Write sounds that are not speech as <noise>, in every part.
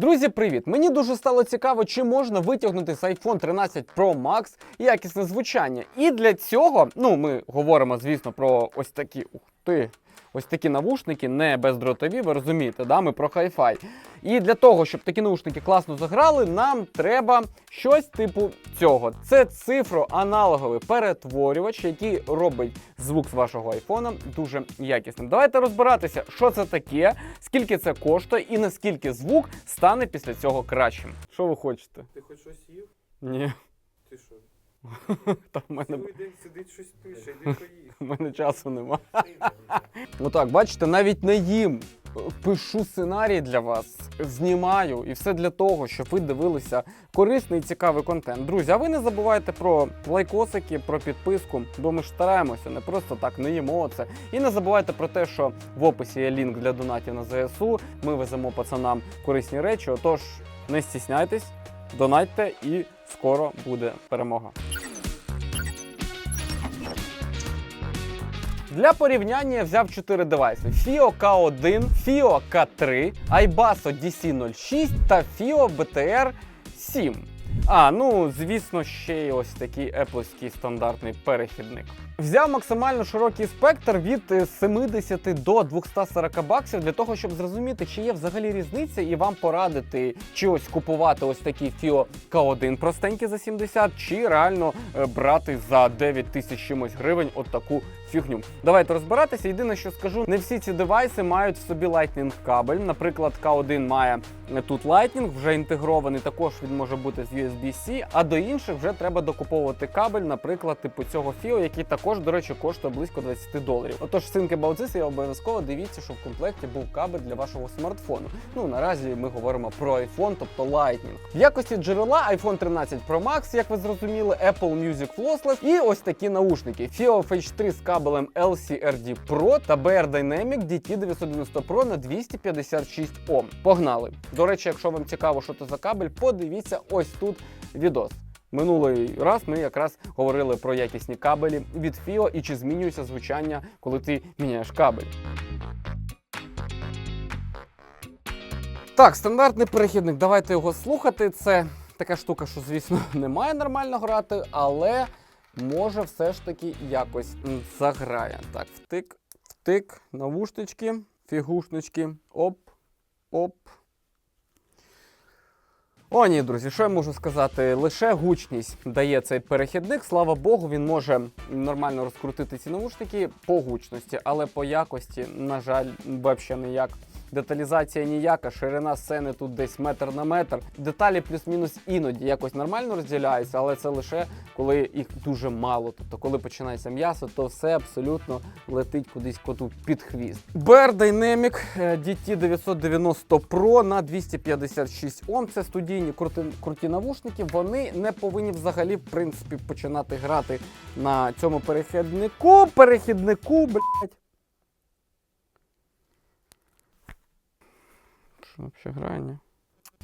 Друзі, привіт! Мені дуже стало цікаво, чи можна витягнути з iPhone 13 Pro Max якісне звучання. І для цього, ну, ми говоримо, звісно, про ось такі ух ти. Ось такі навушники, не бездротові, ви розумієте, да? ми про хай-фай. І для того, щоб такі наушники класно заграли, нам треба щось типу цього. Це цифроаналоговий перетворювач, який робить звук з вашого айфона дуже якісним. Давайте розбиратися, що це таке, скільки це коштує і наскільки звук стане після цього кращим. Що ви хочете? Ти хоч щось їв? Ні, Ти що? <laughs> та в мене, Цілий день сидить щось пише, йди поїж. <laughs> в мене часу нема. Ну <laughs> так, бачите, навіть не їм. Пишу сценарій для вас, знімаю і все для того, щоб ви дивилися корисний і цікавий контент. Друзі, а ви не забувайте про лайкосики, про підписку, бо ми ж стараємося, не просто так не їмо це. І не забувайте про те, що в описі є лінк для донатів на ЗСУ. Ми веземо пацанам корисні речі. Отож, не стісняйтесь, донатьте і скоро буде перемога. Для порівняння я взяв 4 девайси: FIO K1, FIO K3, iBasso DC06 та FIO BTR 7. А, ну звісно, ще й ось такий епловський стандартний перехідник. Взяв максимально широкий спектр від е, 70 до 240 баксів для того, щоб зрозуміти, чи є взагалі різниця, і вам порадити чи ось купувати ось такий FIO K1 простенький за 70, чи реально е, брати за 9 тисяч чимось гривень от таку фігню. Давайте розбиратися. Єдине, що скажу, не всі ці девайси мають в собі Lightning кабель. Наприклад, K1 має е, тут Lightning, вже інтегрований. Також він може бути з USB-C, а до інших вже треба докуповувати кабель, наприклад, типу цього FIO, який також, до речі, коштує близько 20 доларів. Отож, this, і обов'язково дивіться, щоб в комплекті був кабель для вашого смартфону. Ну наразі ми говоримо про iPhone, тобто Lightning. В якості джерела iPhone 13 Pro Max, як ви зрозуміли, Apple Music Lossless і ось такі наушники FIO FH3 з кабелем LCRD Pro та BR Dynamic DT990 Pro на 256 Ом. Погнали! До речі, якщо вам цікаво, що це за кабель, подивіться ось тут відос. Минулий раз ми якраз говорили про якісні кабелі від FIO і чи змінюється звучання, коли ти міняєш кабель. Так, стандартний перехідник. Давайте його слухати. Це така штука, що, звісно, <laughs> не має нормально грати, але може все ж таки якось заграє. Так, втик, втик, навушнички, фігушнички, оп, оп. О, ні, друзі, що я можу сказати? Лише гучність дає цей перехідник. Слава Богу, він може нормально розкрутити ці навушники по гучності, але по якості, на жаль, взагалі ніяк. Деталізація ніяка, ширина сцени тут десь метр на метр. Деталі плюс-мінус іноді якось нормально розділяються, але це лише коли їх дуже мало. Тобто, коли починається м'ясо, то все абсолютно летить кудись коту під хвіст. BR Dynamic е, DT990 Pro на 256 Ом. Це студійні круті, круті навушники. Вони не повинні взагалі в принципі починати грати на цьому перехіднику. Перехіднику, блять. Взагалі?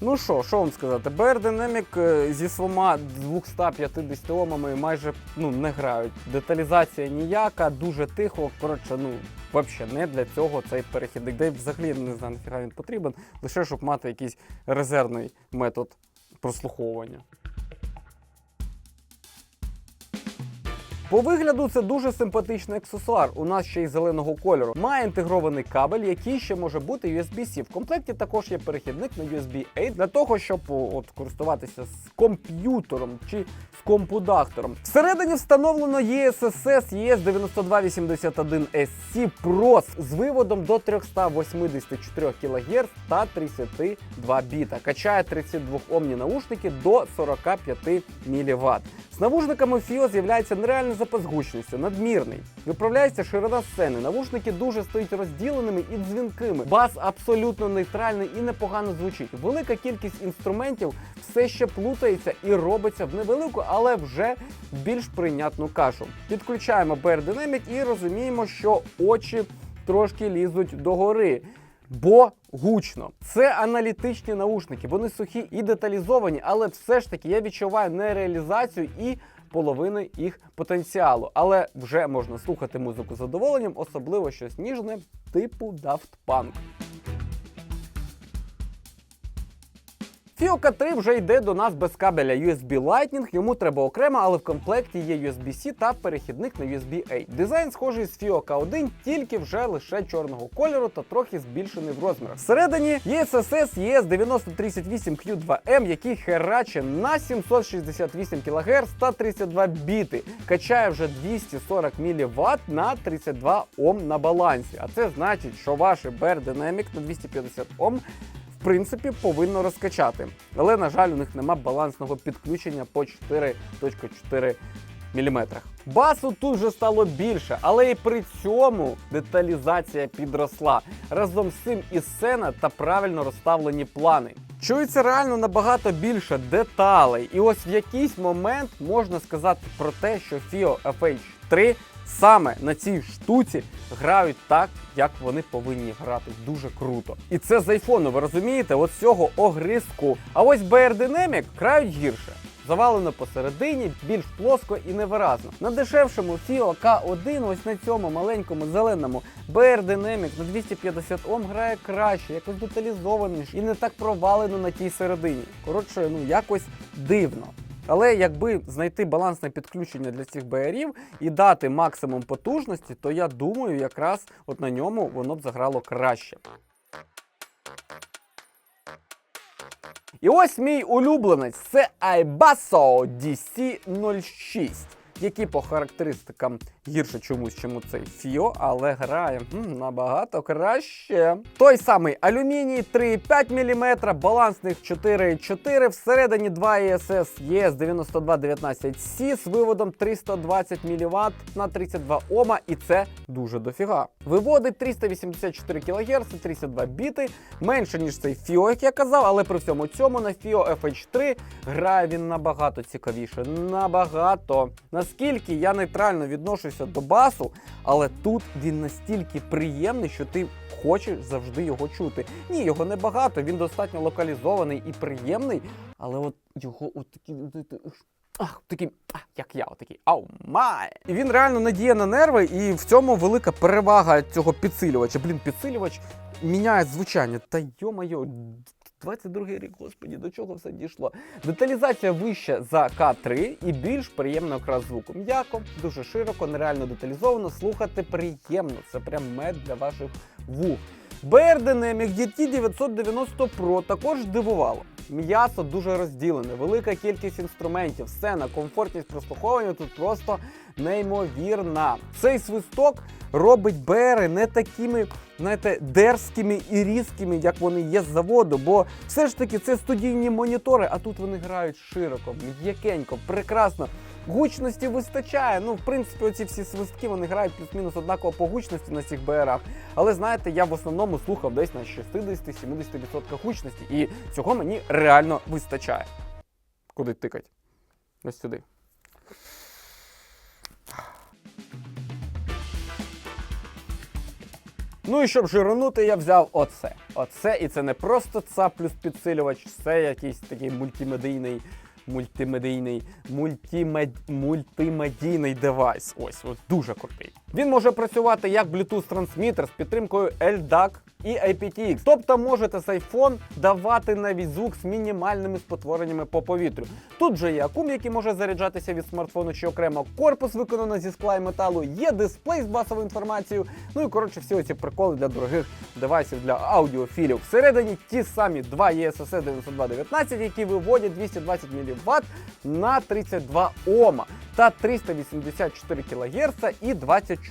Ну що, що вам сказати? BR Dynamic е, зі своїми 250 омами майже ну, не грають. Деталізація ніяка, дуже тихо. Коротше, ну взагалі не для цього цей перехідник. Де взагалі не знаю, нафіга він потрібен, лише щоб мати якийсь резервний метод прослуховування. По вигляду це дуже симпатичний аксесуар. У нас ще й зеленого кольору. Має інтегрований кабель, який ще може бути USB-C. В комплекті також є перехідник на USB-A для того, щоб от користуватися з комп'ютером чи з компудактором. Всередині встановлено ESSS ES9281SC Pro з виводом до 384 кГц та 32 біта. Качає 32 омні наушники до 45 мВт. З навушниками FIO з'являється нереальний запас гучності, надмірний. Виправляється ширина сцени. Навушники дуже стають розділеними і дзвінкими. Бас абсолютно нейтральний і непогано звучить. Велика кількість інструментів все ще плутається і робиться в невелику, але вже більш прийнятну кашу. Підключаємо BR Dynamic і розуміємо, що очі трошки лізуть догори. Бо гучно. Це аналітичні наушники, вони сухі і деталізовані, але все ж таки я відчуваю нереалізацію і половини їх потенціалу. Але вже можна слухати музику з задоволенням, особливо щось ніжне, типу Daft Punk. FIO K3 вже йде до нас без кабеля USB Lightning, йому треба окремо, але в комплекті є USB-C та перехідник на USB-A. Дизайн схожий з FIO K1, тільки вже лише чорного кольору та трохи збільшений в розмірах. Всередині є SSS ES9038Q2M, який хераче на 768 кГц та 32 біти. Качає вже 240 мВт на 32 Ом на балансі. А це значить, що ваш BR Dynamic на 250 Ом принципі повинно розкачати. Але, на жаль, у них нема балансного підключення по 4.4 мм. Басу тут вже стало більше, але і при цьому деталізація підросла. Разом з цим і сцена та правильно розставлені плани. Чується реально набагато більше деталей, і ось в якийсь момент можна сказати про те, що FIO FH3 саме на цій штуці грають так, як вони повинні грати. Дуже круто. І це з айфону, ви розумієте? От цього огризку. А ось BR Dynamic грають гірше. Завалено посередині, більш плоско і невиразно. На дешевшому FIO K1, ось на цьому маленькому зеленому BR Dynamic на 250 Ом грає краще, якось деталізованіше і не так провалено на тій середині. Коротше, ну якось дивно. Але якби знайти балансне підключення для цих БРів і дати максимум потужності, то я думаю, якраз от на ньому воно б заграло краще. І ось мій улюбленець це Айбасо DC06, який по характеристикам гірше чомусь, чому цей Фіо, але грає м, набагато краще. Той самий алюміній 3,5 мм, балансних 4,4, всередині 2 ESS ES9219C з виводом 320 мВт на 32 Ома, і це дуже дофіга. Виводить 384 кГц, 32 біти, менше ніж цей Фіо, як я казав, але при всьому цьому на Фіо FH3 грає він набагато цікавіше. Набагато. Наскільки я нейтрально відношуся до басу, але тут він настільки приємний, що ти хочеш завжди його чути. Ні, його небагато, він достатньо локалізований і приємний, але от його от такі. Ах, такий, як я, отакий, ау май. І він реально надіє на нерви, і в цьому велика перевага цього підсилювача. Блін, підсилювач міняє звучання. Та йо-моє, 22 рік, господі, до чого все дійшло. Деталізація вища за К3 і більш приємна якраз звуку. М'яко, дуже широко, нереально деталізовано. Слухати приємно. Це прям мед для ваших вух. BR Dynamic DT 990 Pro також здивувало. М'ясо дуже розділене, велика кількість інструментів, сцена, комфортність прослуховування тут просто неймовірна. Цей свисток робить БРи не такими, знаєте, дерзкими і різкими, як вони є з заводу. Бо все ж таки це студійні монітори, а тут вони грають широко, м'якенько, прекрасно. Гучності вистачає. Ну, в принципі, оці всі свистки вони грають плюс-мінус однаково по гучності на цих БРах. Але знаєте, я в основному слухав десь на 60-70% гучності, і цього мені реально вистачає. Куди тикать? Ось сюди. Ну і щоб жирнути, я взяв оце. Оце, і це не просто ЦА плюс підсилювач, це якийсь такий мультимедійний, мультимедійний, мультимед... мультимедійний девайс. Ось, ось дуже крутий. Він може працювати як Bluetooth трансмітер з підтримкою LDAC і IPTX. Тобто можете з iPhone давати навіть звук з мінімальними спотвореннями по повітрю. Тут же є акум, який може заряджатися від смартфону чи окремо корпус виконано зі скла і металу, є дисплей з басовою інформацією. Ну і коротше, всі оці приколи для дорогих девайсів для аудіофілів. Всередині ті самі два ESS 9219, які виводять 220 мВт на 32 Ома та 384 кГц і 24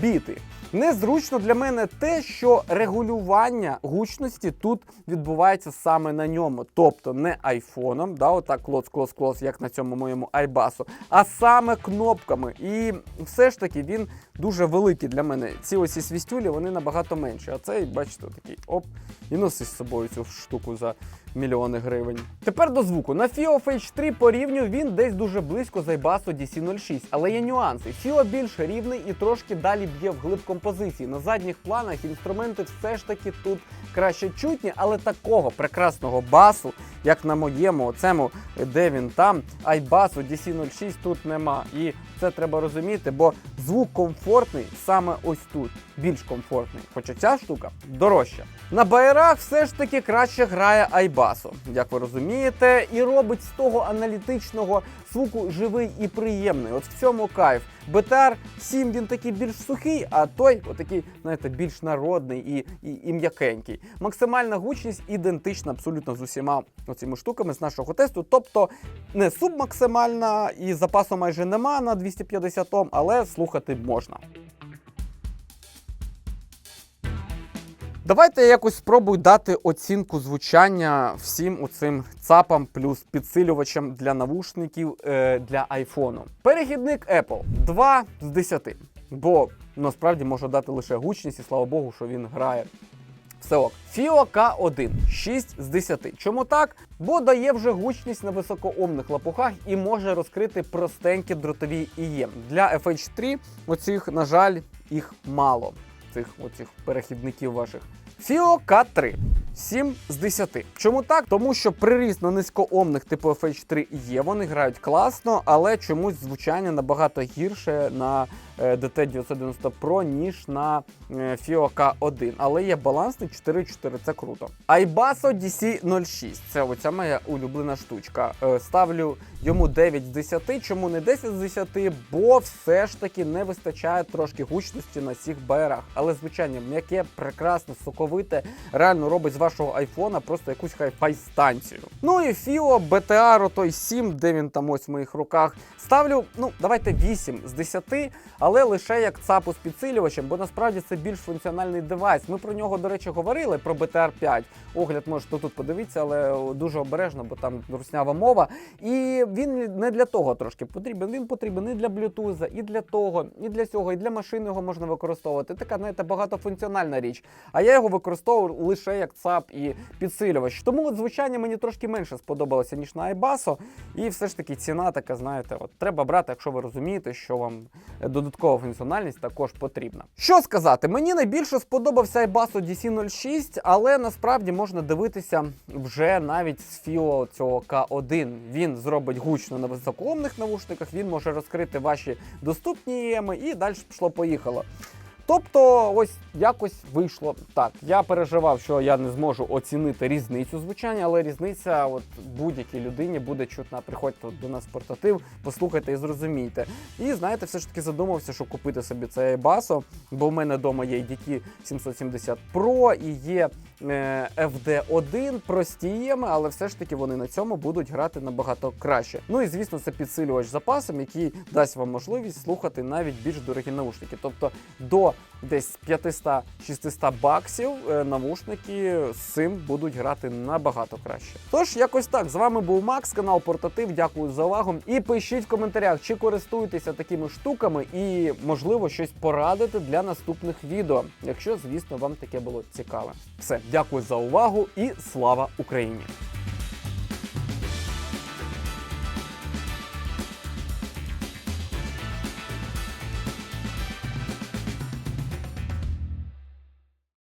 біти. Незручно для мене те, що регулювання гучності тут відбувається саме на ньому. Тобто не айфоном, да, отак клоц, клоц, клоц, як на цьому моєму айбасу, а саме кнопками. І все ж таки він дуже великий для мене. Ці ось свістюлі вони набагато менші. А цей, бачите, такий оп, і носи з собою цю штуку за мільйони гривень. Тепер до звуку. На FIO FH3 по рівню він десь дуже близько з Айбасу DC06, але є нюанси. FIO більш рівний і трошки далі б'є в глиб композиції. На задніх планах інструменти все ж таки тут краще чутні, але такого прекрасного басу, як на моєму, оцему, де він там, Айбасу DC06 тут нема. І це треба розуміти, бо звук комфортний саме ось тут, більш комфортний. Хоча ця штука дорожча. На байрах все ж таки краще грає Айбасо, як ви розумієте, і робить з того аналітичного звуку живий і приємний. От в цьому кайф. BTR 7 він такий більш сухий, а той отакий, знаєте, більш народний і, і, і м'якенький. Максимальна гучність ідентична абсолютно з усіма оцими штуками з нашого тесту. Тобто не субмаксимальна і запасу майже нема на 250 Ом, але слухати можна. Давайте я якось спробую дати оцінку звучання всім оцим ЦАПам плюс підсилювачам для навушників е, для айфону. Перехідник Apple 2 з 10, бо насправді можу дати лише гучність, і слава Богу, що він грає. Все Фіо FIO K1 6 з 10. Чому так? Бо дає вже гучність на високоомних лапухах і може розкрити простенькі дротові ІЄМ. Для FH3 оцих, на жаль, їх мало. Цих оцих перехідників ваших. Фіо K3 7 з 10. Чому так? Тому що приріст на низькоомних типу FH3 є, вони грають класно, але чомусь звучання набагато гірше на е, DT990 Pro, ніж на е, FIO K1. Але є балансний 4.4, це круто. Aibaso DC06, це оця моя улюблена штучка. Е, Ставлю йому 9 з 10. Чому не 10 з 10? Бо все ж таки не вистачає трошки гучності на всіх байрах. Але звучання м'яке, прекрасне, соковите, реально робить з вашого айфона просто якусь хай-фай станцію. Ну і FIO BTR той 7, де він там ось в моїх руках. Ставлю, ну давайте 8 з 10, але лише як ЦАПу з підсилювачем, бо насправді це більш функціональний девайс. Ми про нього, до речі, говорили про BTR 5. Огляд можете тут подивитися, але дуже обережно, бо там руснява мова. І він не для того трошки потрібен. Він потрібен і для Bluetooth, і для того, і для цього, і для машин його можна використовувати. Така, знаєте, багатофункціональна річ. А я його використовував лише як ЦАП і підсилювач. Тому от звучання мені трошки менше сподобалося, ніж на iBasso. І все ж таки ціна така, знаєте, от треба брати, якщо ви розумієте, що вам додаткова функціональність також потрібна. Що сказати, мені найбільше сподобався iBasso DC06, але насправді можна дивитися вже навіть з FIO цього K1. Він зробить гучно на високоомних навушниках, він може розкрити ваші доступні ЄМи і далі пішло-поїхало. Тобто, ось якось вийшло так. Я переживав, що я не зможу оцінити різницю звучання, але різниця от будь-якій людині буде чутна. Приходьте до нас в портатив, послухайте і зрозумійте. І знаєте, все ж таки задумався, що купити собі цей басо, бо в мене вдома є DT 770 Pro і є е, FD1 прості єми, але все ж таки вони на цьому будуть грати набагато краще. Ну і звісно, це підсилювач запасом, який дасть вам можливість слухати навіть більш дорогі наушники. Тобто до десь 500-600 баксів е, навушники з цим будуть грати набагато краще. Тож, якось так. З вами був Макс, канал Портатив. Дякую за увагу. І пишіть в коментарях, чи користуєтеся такими штуками, і можливо щось порадити для наступних відео, якщо, звісно, вам таке було цікаве. Все, дякую за увагу і слава Україні!